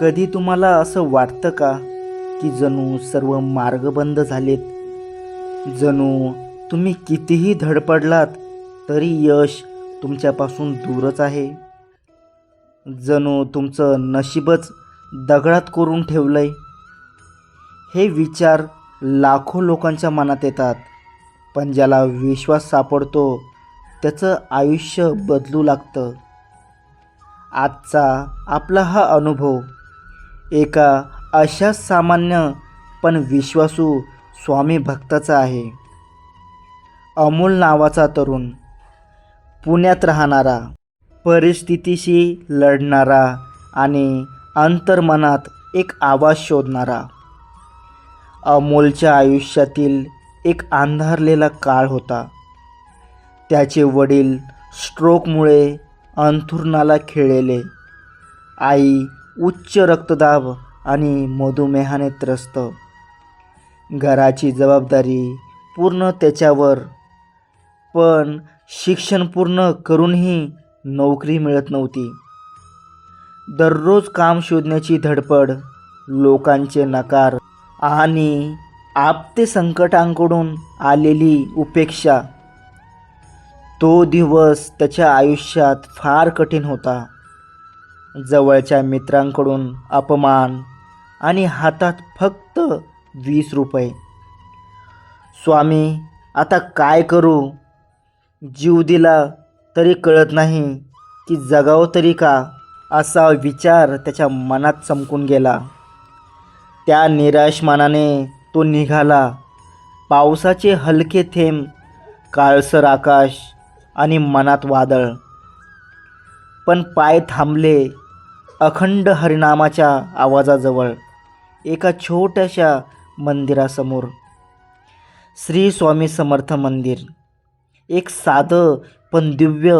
कधी तुम्हाला असं वाटतं का की जणू सर्व मार्ग बंद झालेत? जणू तुम्ही कितीही धडपडलात तरी यश तुमच्यापासून दूरच आहे. जणू तुमचं नशीबच दगडात करून ठेवलंय. हे विचार लाखो लोकांच्या मनात येतात पण ज्याला विश्वास सापडतो त्याचं आयुष्य बदलू लागतं. आजचा आपला हा अनुभव एका अशा सामान्य पण विश्वासू स्वामी भक्ताचा आहे. अमोल नावाचा तरुण पुण्यात राहणारा परिस्थितीशी लढणारा आणि अंतर्मनात एक आवाज शोधणारा. अमोलच्या आयुष्यातील एक अंधारलेला काळ होता. त्याचे वडील स्ट्रोकमुळे अंथुरणाला खेळलेले. आई उच्च रक्तदाब आणि मधुमेहाने त्रस्त. घराची जबाबदारी पूर्ण त्याच्यावर पण शिक्षण पूर्ण करूनही नोकरी मिळत नव्हती. दररोज काम शोधण्याची धडपड लोकांचे नकार आणि आपते संकटांकडून आलेली उपेक्षा. तो दिवस त्याच्या आयुष्यात फार कठीण होता. जवळच्या मित्रांकडून अपमान आणि हातात फक्त वीस रुपये. स्वामी आता काय करू? जीव दिला तरी कळत नाही की जगावं तरी का? असा विचार त्याच्या मनात चमकून गेला. त्या निराश मनाने तो निघाला. पावसाचे हलके थेंब काळसर आकाश आणि मनात वादळ. पण पाय थांबले अखंड हरिनामाच्या आवाजाजवळ एका छोट्याशा मंदिरासमोर श्री स्वामी समर्थ मंदिर एक साधं पण दिव्य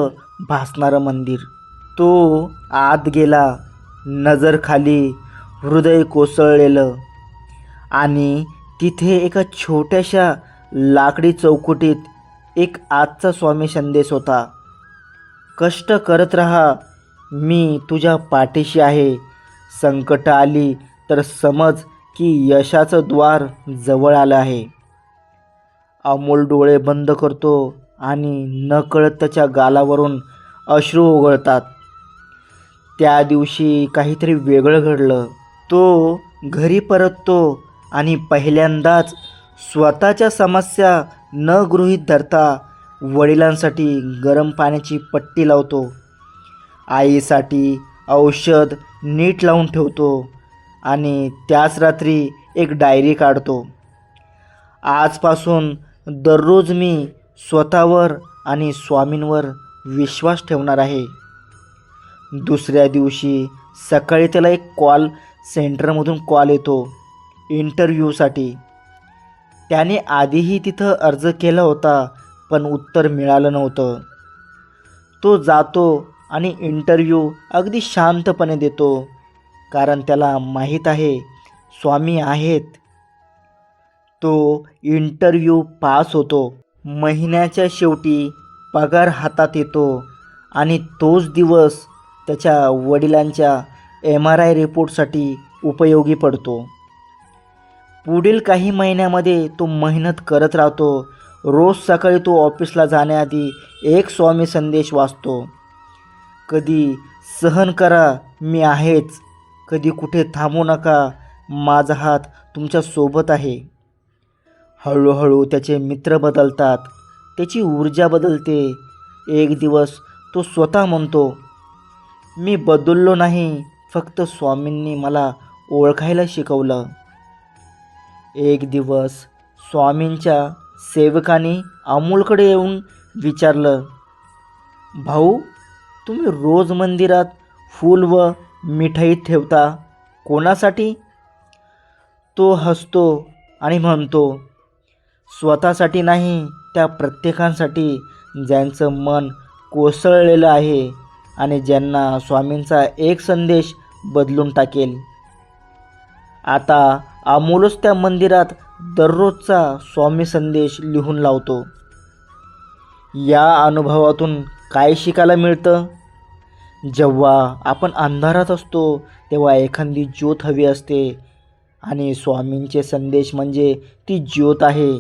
भासणारं मंदिर. तो आत गेला नजर खाली हृदय कोसळलेलं आणि तिथे एका छोट्याशा लाकडी चौकटीत एक आजचा स्वामी संदेश होता. कष्ट करत रहा मी तुझ्या पाठीशी आहे. संकट आली तर समज की यशाचं द्वार जवळ आलं आहे. अमोल डोळे बंद करतो आणि नकळत त्याच्या गालावरून अश्रू ओघळतात. त्या दिवशी काहीतरी वेगळं घडलं. तो घरी परततो आणि पहिल्यांदाच स्वतःच्या समस्या न गृहीत धरता वडिलांसाठी गरम पाण्याची पट्टी लावतो. आईसाठी औषध नीट लावून ठेवतो आणि त्याच रात्री एक डायरी काढतो. आजपासून दररोज मी स्वतःवर आणि स्वामींवर विश्वास ठेवणार आहे. दुसऱ्या दिवशी सकाळी त्याला एक कॉल सेंटरमधून कॉल येतो इंटरव्ह्यूसाठी. त्याने आधीही तिथं अर्ज केला होता पण उत्तर मिळालं नव्हतं. तो जातो आणि इंटरव्ह्यू अगदी शांतपणे देतो. कारण त्याला माहीत आहे स्वामी आहेत. तो इंटरव्ह्यू पास होतो. महिन्याच्या शेवटी पगार हातात येतो आणि तोच दिवस त्याच्या वडिलांच्या एम आर आय रिपोर्टसाठी उपयोगी पडतो. पुढील काही महिन्यामध्ये तो मेहनत करत राहतो. रोज सकाळी तो ऑफिसला जाण्याआधी एक स्वामी संदेश वाचतो. कधी सहन करा मी आहेच. कधी कुठे थांबू नका माझा हात तुमच्यासोबत आहे. हळूहळू त्याचे मित्र बदलतात. त्याची ऊर्जा बदलते. एक दिवस तो स्वतः म्हणतो मी बदललो नाही फक्त स्वामींनी मला ओळखायला शिकवलं. एक दिवस स्वामींच्या सेवकाने अमोलकडे येऊन विचारलं भाऊ तुम्ही रोज मंदिरात फूल व मिठाई ठेवता? कोणासाठी? तो हसतो आणि म्हणतो स्वतःसाठी नाही त्या प्रत्येकांसाठी ज्यांचं मन कोसळलेलं आहे आणि ज्यांना स्वामींचा एक संदेश बदलून टाकेल. आता अमोलच त्या मंदिरात दररोजचा स्वामी संदेश लिहून लावतो. या अनुभवातून काय शिकायला मिळतं? जेव्हा आपण अंधारात असतो तेव्हा एखादी ज्योत हवी असते. आणि स्वामींचे संदेश म्हणजे ती ज्योत आहे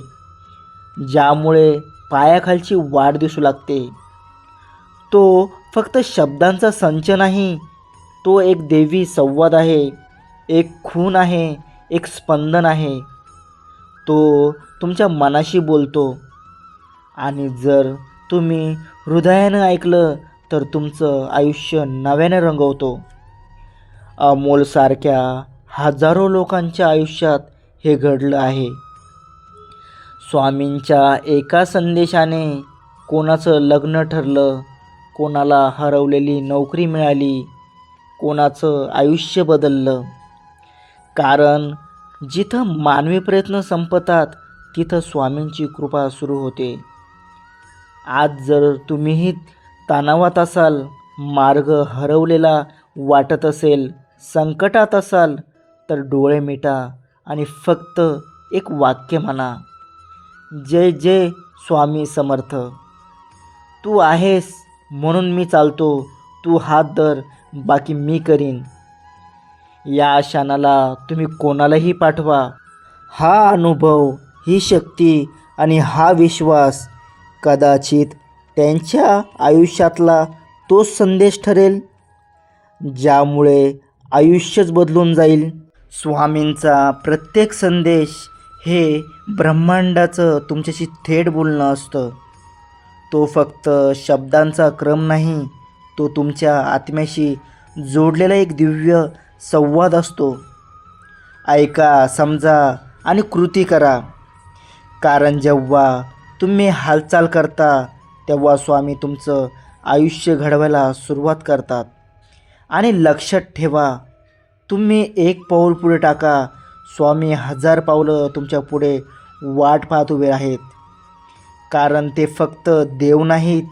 ज्यामुळे पायाखालची वाढ दिसू लागते. तो फक्त शब्दांचा संच नाही तो एक देवी संवाद आहे एक खून आहे एक स्पंदन आहे. तो तुमच्या मनाशी बोलतो. आणि जर तुम्ही हृदयानं ऐकलं तर तुमचं आयुष्य नव्याने रंगवतो. अमोलसारख्या हजारो लोकांच्या आयुष्यात हे घडलं आहे. स्वामींच्या एका संदेशाने कोणाचं लग्न ठरलं कोणाला हरवलेली नोकरी मिळाली कोणाचं आयुष्य बदललं. कारण जिथं मानवी प्रयत्न संपतात तिथं स्वामींची कृपा सुरू होते. आज जर तुम्हीही तणावात असाल मार्ग हरवलेला वाटत असेल संकटात असाल तर डोळे मिटा आणि फक्त एक वाक्य म्हणा. जय जय स्वामी समर्थ. तू आहेस म्हणून मी चालतो तू हात धर बाकी मी करीन. या क्षणाला तुम्ही कोणालाही पाठवा. हा अनुभव ही शक्ती आणि हा विश्वास कदाचित त्यांच्या आयुष्यातला तोच संदेश ठरेल ज्यामुळे आयुष्यच बदलून जाईल. स्वामींचा प्रत्येक संदेश हे ब्रह्मांडाचं तुमच्याशी थेट बोलणं असतं. तो फक्त शब्दांचा क्रम नाही तो तुमच्या आत्म्याशी जोडलेला एक दिव्य संवाद असतो. ऐका समजा आणि कृती करा. कारण जेव्हा तुम्ही हालचाल करता तेव्हा स्वामी तुमचं आयुष्य घडवायला सुरुवात करतात. आणि लक्षात ठेवा तुम्ही एक पाऊल पुढे टाका. स्वामी हजार पावलं तुमच्यापुढे वाट पाहत उभे आहेत. कारण ते फक्त देव नाहीत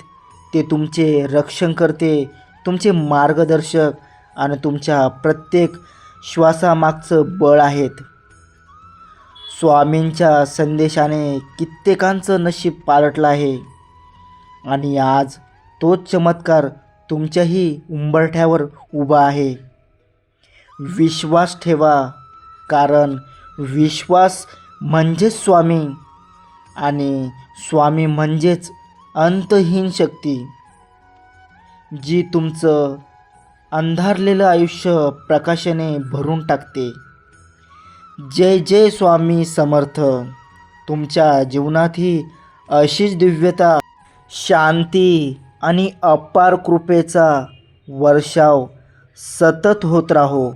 ते तुमचे रक्षण करते तुमचे मार्गदर्शक आणि तुमच्या प्रत्येक श्वासामागचं बळ आहेत. स्वामींच्या संदेशाने कित्येकांचं नशीब पालटलं आहे. आणि आज तोच चमत्कार तुमच्याही उंबरठ्यावर उभा आहे. विश्वास ठेवा कारण विश्वास म्हणजेच स्वामी आणि स्वामी म्हणजेच अंतहीन शक्ती. जी तुमचं अंधारलेलं आयुष्य प्रकाशाने भरून टाकते. जय जय स्वामी समर्थ. तुमच्या जीवनातही अशीच दिव्यता शांती आणि अपार कृपेचा वर्षाव सतत होत राहो.